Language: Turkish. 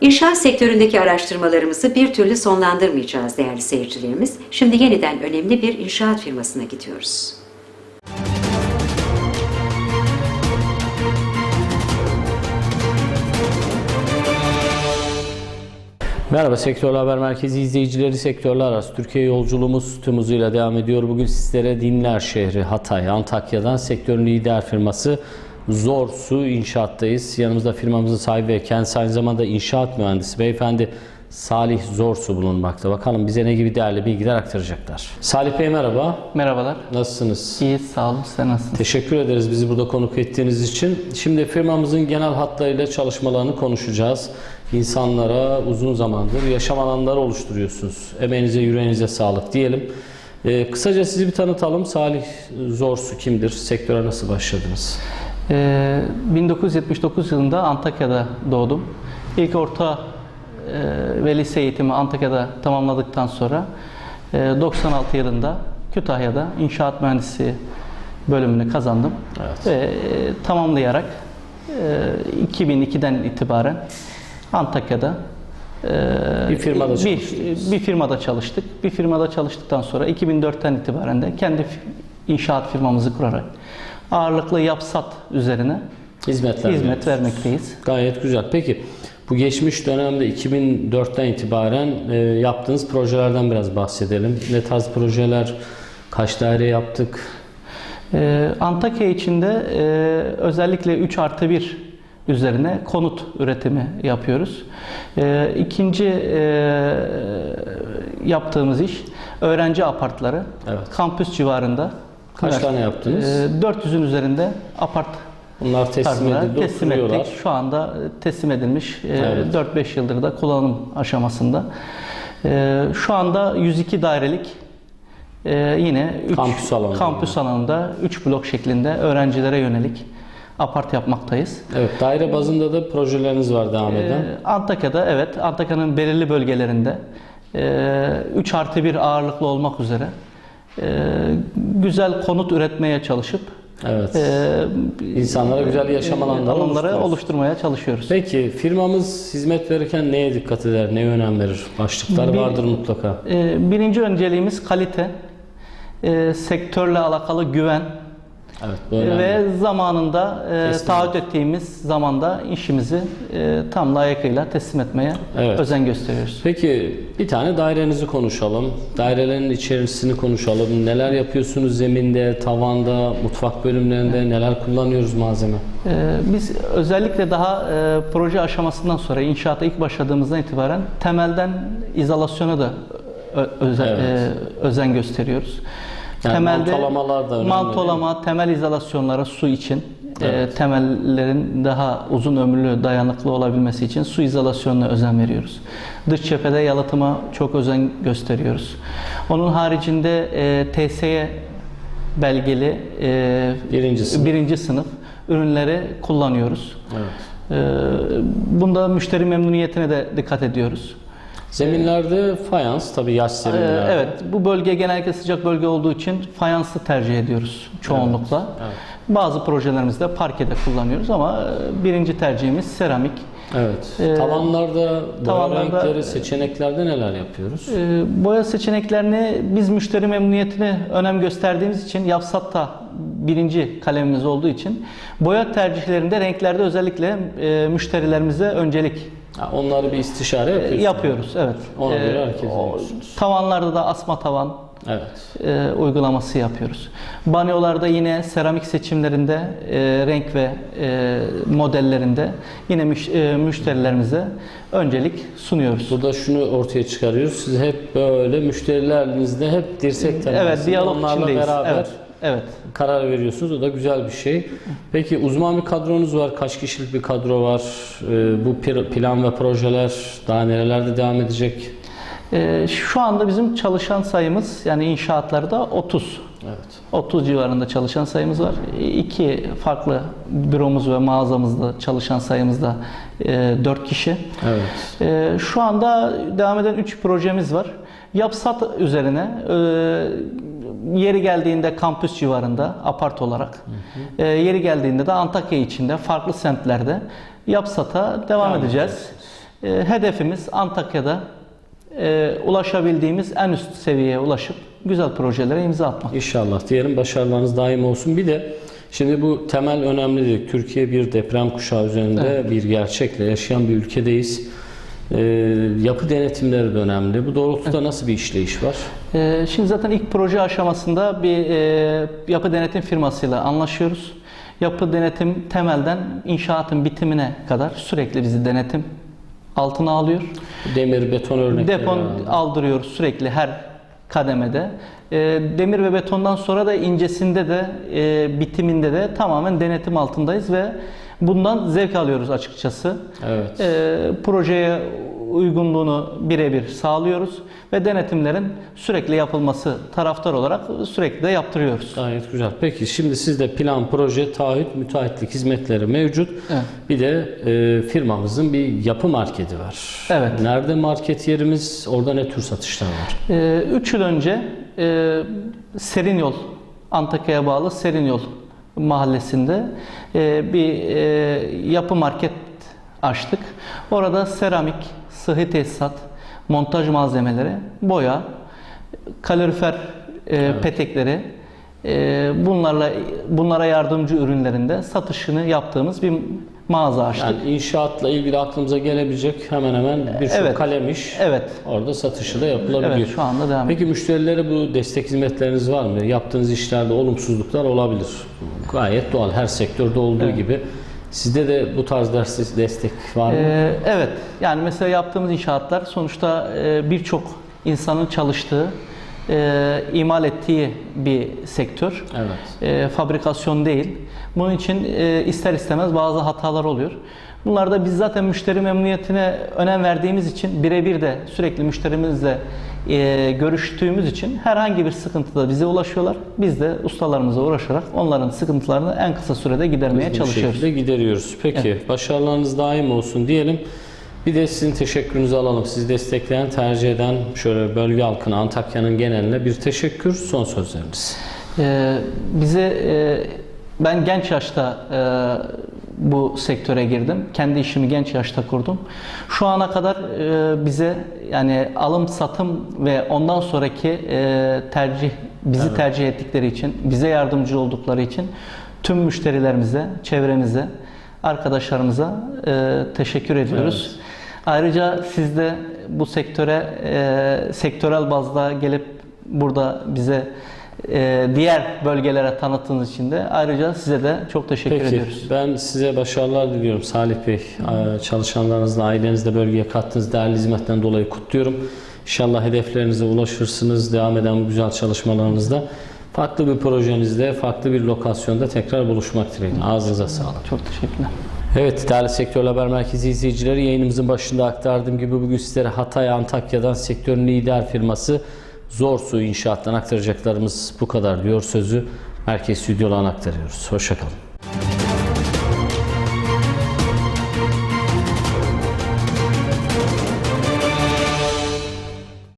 İnşaat sektöründeki araştırmalarımızı bir türlü sonlandırmayacağız değerli seyircilerimiz. Şimdi yeniden önemli bir inşaat firmasına gidiyoruz. Merhaba Sektörler Haber Merkezi izleyicileri sektörler arası Türkiye yolculuğumuz tüm hızıyla devam ediyor. Bugün sizlere Dinler şehri Hatay, Antakya'dan sektörün lider firması Zor Su İnşaat'tayız. Yanımızda firmamızın sahibi ve kendisi aynı zamanda inşaat mühendisi beyefendi Salih Zorsu bulunmakta. Bakalım bize ne gibi değerli bilgiler aktaracaklar. Salih Bey merhaba. Merhabalar. Nasılsınız? İyi, sağ olun. Sen nasılsın? Teşekkür ederiz bizi burada konuk ettiğiniz için. Şimdi firmamızın genel hatlarıyla çalışmalarını konuşacağız. İnsanlara uzun zamandır yaşam alanları oluşturuyorsunuz. Emeğinize, yüreğinize sağlık diyelim. Ee, kısaca sizi bir tanıtalım. Salih Zorsu kimdir? Sektöre nasıl başladınız? Ee, 1979 yılında Antakya'da doğdum. İlk orta e, ve lise eğitimi Antakya'da tamamladıktan sonra e, 96 yılında Kütahya'da inşaat mühendisi bölümünü kazandım. Evet. Ve e, tamamlayarak e, 2002'den itibaren Antakya'da e, Bir firmada bir, çalıştınız. bir firmada çalıştık. Bir firmada çalıştıktan sonra 2004'ten itibaren de kendi inşaat firmamızı kurarak ağırlıklı yapsat üzerine Hizmetler hizmet veriyorsunuz. vermekteyiz. Gayet güzel. Peki bu geçmiş dönemde 2004'ten itibaren e, yaptığınız projelerden biraz bahsedelim. Ne tarz projeler, kaç daire yaptık? Ee, Antakya içinde e, özellikle 3 artı 1 üzerine konut üretimi yapıyoruz. Ee, ikinci e, yaptığımız iş öğrenci apartları. Evet. Kampüs civarında. Kaç Evet. tane yaptınız? Ee, 400'ün üzerinde apart Bunlar teslim edildi, teslim ettik. Şu anda teslim edilmiş. Ee, Evet. 4-5 yıldır da kullanım aşamasında. Ee, Şu anda 102 dairelik e, yine üç- Kampüs alanında. kampüs alanında 3 blok şeklinde öğrencilere yönelik apart yapmaktayız. Evet, daire bazında da projeleriniz var devam eden. Ee, Antakya'da evet, Antakya'nın belirli bölgelerinde 3 artı 1 ağırlıklı olmak üzere e, güzel konut üretmeye çalışıp Evet. e, İnsanlara güzel yaşam alanları alanları oluşturuyoruz. oluşturmaya çalışıyoruz. Peki firmamız hizmet verirken neye dikkat eder, neye önem verir? Başlıklar Bir- vardır mutlaka. Ee, Birinci önceliğimiz kalite, e, sektörle alakalı güven Evet, bu önemli. ve zamanında e, taahhüt ettiğimiz zamanda işimizi e, tam layıkıyla teslim etmeye Evet. özen gösteriyoruz. Peki bir tane dairenizi konuşalım. Dairelerin içerisini konuşalım. Neler yapıyorsunuz zeminde, tavanda, mutfak bölümlerinde neler kullanıyoruz malzeme? Ee, Biz özellikle daha e, proje aşamasından sonra inşaata ilk başladığımızdan itibaren temelden izolasyona da özen, Evet. e, özen gösteriyoruz. Yani mantolamalar da önemli, Mantolama, temel izolasyonlara su için e, Evet. temellerin daha uzun ömürlü, dayanıklı olabilmesi için su izolasyonuna özen veriyoruz. Dış cephede yalıtıma çok özen gösteriyoruz. Onun haricinde e, TSE belgeli e, Birinci sınıf. birinci sınıf ürünleri kullanıyoruz. Evet. Ee, Bunda müşteri memnuniyetine de dikkat ediyoruz. Zeminlerde fayans, tabii yaş Ee, zeminlerde. Evet, bu bölge genellikle sıcak bölge olduğu için fayanslı tercih ediyoruz çoğunlukla. evet. Bazı projelerimizde parkede kullanıyoruz ama e, birinci tercihimiz seramik. Evet. Ee, tavanlarda, boya tavanlarda- renkleri, seçeneklerde neler yapıyoruz? Ee, Boya seçeneklerini biz müşteri memnuniyetine önem gösterdiğimiz için Yapsat'ta birinci kalemimiz olduğu için boya tercihlerinde renklerde özellikle e, müşterilerimize öncelik Ha, onları bir istişare yapıyorsunuz. yapıyoruz. Evet. Ona göre Ee, hareket o- ediyorsunuz. Tavanlarda da asma tavan Evet. e, uygulaması yapıyoruz. Banyolarda yine seramik seçimlerinde e, renk ve e, modellerinde yine müş- e, müşterilerimize öncelik sunuyoruz. Burada şunu ortaya çıkarıyoruz. Siz hep böyle müşterilerinizle hep dirsek temasında Evet, diyalog onlarla içindeyiz. beraber Evet. Evet. karar veriyorsunuz. O da güzel bir şey. Peki uzman bir kadronuz var. Kaç kişilik bir kadro var? Ee, bu plan ve projeler daha nerelerde devam edecek? E, şu anda bizim çalışan sayımız yani inşaatlarda 30. Evet. 30 civarında çalışan sayımız var. İki farklı büromuz ve mağazamızda çalışan sayımızda 4 kişi. Evet. Ee, Şu anda devam eden 3 projemiz var. Yapsat üzerine e, yeri geldiğinde kampüs civarında apart olarak, e, yeri geldiğinde de Antakya içinde farklı semtlerde Yapsat'a devam Devam edeceğiz. E, hedefimiz Antakya'da e, ulaşabildiğimiz en üst seviyeye ulaşıp güzel projelere imza atmak. İnşallah diyelim başarılarınız daim olsun. Bir de şimdi bu temel önemli dedik. Türkiye bir deprem kuşağı üzerinde bir gerçekle yaşayan bir ülkedeyiz. Ee, yapı denetimleri de önemli. Bu doğrultuda nasıl bir işleyiş var? Ee, Şimdi zaten ilk proje aşamasında bir e, yapı denetim firmasıyla anlaşıyoruz. Yapı denetim temelden inşaatın bitimine kadar sürekli bizi denetim altına alıyor. Demir, beton örnekleri. Depon var. aldırıyoruz sürekli her kademede. Ee, Demir ve betondan sonra da incesinde de e, bitiminde de tamamen denetim altındayız ve bundan zevk alıyoruz açıkçası. Evet. Ee, projeye uygunluğunu birebir sağlıyoruz ve denetimlerin sürekli yapılması taraftar olarak sürekli de yaptırıyoruz. Gayet güzel. Peki şimdi sizde plan, proje, taahhüt, müteahhitlik hizmetleri mevcut. Evet. Bir de e, firmamızın bir yapı marketi var. Evet. Nerede market yerimiz? Orada ne tür satışlar var? 3 yıl önce e, Serin Yol, Antakya'ya bağlı Serin Yol mahallesinde e, bir e, yapı market açtık. Orada seramik, sıhhi tesisat, montaj malzemeleri, boya, kalorifer e, petekleri, e, bunlarla bunlara yardımcı ürünlerinde satışını yaptığımız bir mağaza açtık. Yani inşaatla ilgili aklımıza gelebilecek hemen hemen birçok Evet. kalem iş Evet. orada satışı da yapılabiliyor. Evet, şu anda devam Peki müşterilere bu destek hizmetleriniz var mı? Yaptığınız işlerde olumsuzluklar olabilir. Gayet doğal. Her sektörde olduğu gibi. Sizde de bu tarz destek var mı? Ee, evet. Yani mesela yaptığımız inşaatlar sonuçta e, birçok insanın çalıştığı, e, imal ettiği bir sektör. evet. E, fabrikasyon değil. Bunun için e, ister istemez bazı hatalar oluyor. Bunlarda biz zaten müşteri memnuniyetine önem verdiğimiz için birebir de sürekli müşterimizle e, görüştüğümüz için herhangi bir sıkıntıda bize ulaşıyorlar. Biz de ustalarımıza uğraşarak onların sıkıntılarını en kısa sürede gidermeye Bu çalışıyoruz. şekilde gideriyoruz. Peki başarılarınız daim olsun diyelim. Bir de sizin teşekkürünüzü alalım. Sizi destekleyen, tercih eden şöyle bölge halkına, Antakya'nın geneline bir teşekkür. Son sözleriniz. Ee, bize e, ben genç yaşta e, bu sektöre girdim. Kendi işimi genç yaşta kurdum. Şu ana kadar e, bize yani alım satım ve ondan sonraki e, tercih bizi tercih ettikleri için, bize yardımcı oldukları için tüm müşterilerimize, çevremize, arkadaşlarımıza e, teşekkür ediyoruz. Ayrıca siz de bu sektöre e, sektörel bazda gelip burada bize e, diğer bölgelere tanıttığınız için de ayrıca size de çok teşekkür Peki ediyoruz. ben size başarılar diliyorum Salih Bey. Çalışanlarınızla, ailenizle bölgeye kattığınız değerli hizmetten dolayı kutluyorum. İnşallah hedeflerinize ulaşırsınız. Devam eden bu güzel çalışmalarınızda. Farklı bir projenizde, farklı bir lokasyonda tekrar buluşmak dileğiyle. Ağzınıza sağlık. Çok teşekkürler. Evet değerli Sektör Haber Merkezi izleyicileri yayınımızın başında aktardığım gibi bugün sizlere Hatay Antakya'dan sektörün lider firması Zorsu İnşaat'tan aktaracaklarımız bu kadar diyor sözü merkez stüdyolarına aktarıyoruz. Hoşçakalın.